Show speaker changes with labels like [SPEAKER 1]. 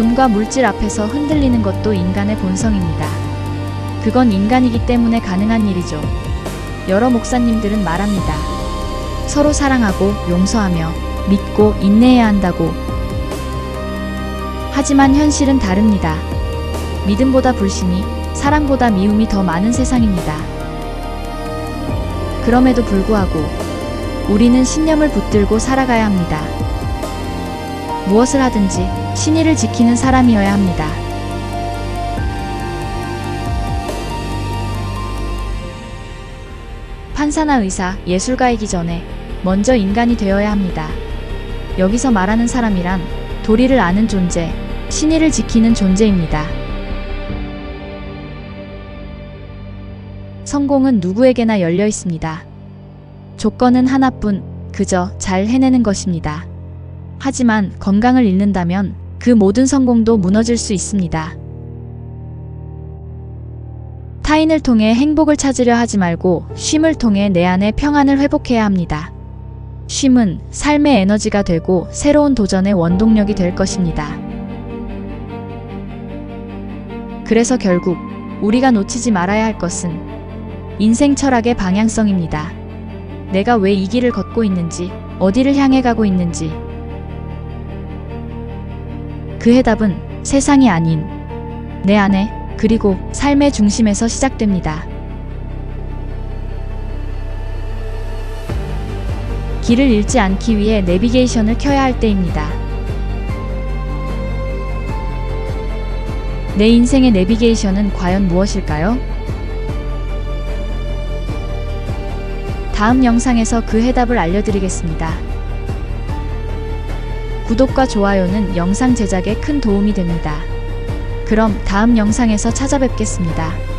[SPEAKER 1] 돈과 물질 앞에서 흔들리는 것도 인간의 본성입니다. 그건 인간이기 때문에 가능한 일이죠. 여러 목사님들은 말합니다. 서로 사랑하고 용서하며 믿고 인내해야 한다고. 하지만 현실은 다릅니다. 믿음보다 불신이, 사랑보다 미움이 더 많은 세상입니다. 그럼에도 불구하고 우리는 신념을 붙들고 살아가야 합니다. 무엇을 하든지 신의를 지키는 사람이어야 합니다. 판사나 의사, 예술가이기 전에 먼저 인간이 되어야 합니다. 여기서 말하는 사람이란 도리를 아는 존재, 신의를 지키는 존재입니다. 성공은 누구에게나 열려 있습니다. 조건은 하나뿐, 그저 잘 해내는 것입니다. 하지만 건강을 잃는다면 그 모든 성공도 무너질 수 있습니다. 타인을 통해 행복을 찾으려 하지 말고 쉼을 통해 내 안의 평안을 회복해야 합니다. 쉼은 삶의 에너지가 되고 새로운 도전의 원동력이 될 것입니다. 그래서 결국 우리가 놓치지 말아야 할 것은 인생 철학의 방향성입니다. 내가 왜 이 길을 걷고 있는지, 어디를 향해 가고 있는지. 그 해답은 세상이 아닌 내 안에 그리고 삶의 중심에서 시작됩니다. 길을 잃지 않기 위해 내비게이션을 켜야 할 때입니다. 내 인생의 내비게이션은 과연 무엇일까요? 다음 영상에서 그 해답을 알려드리겠습니다. 구독과 좋아요는 영상 제작에 큰 도움이 됩니다. 그럼 다음 영상에서 찾아뵙겠습니다.